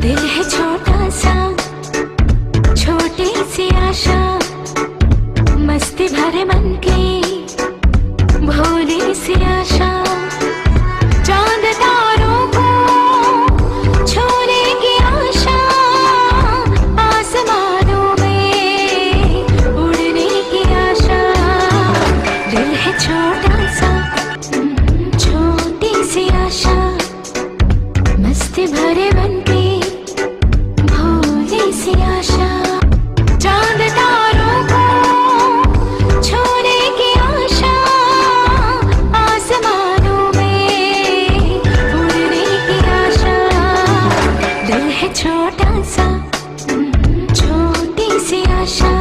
दिल है छोटा सा, छोटी सी आशा, मस्ती भरे सी आशा। की आशा, आसमानों में उड़ने की आशा। दिल है छोटा सा, छोटी सी आशा, मस्ती भरे है छोटा सा छोटी सी आशा।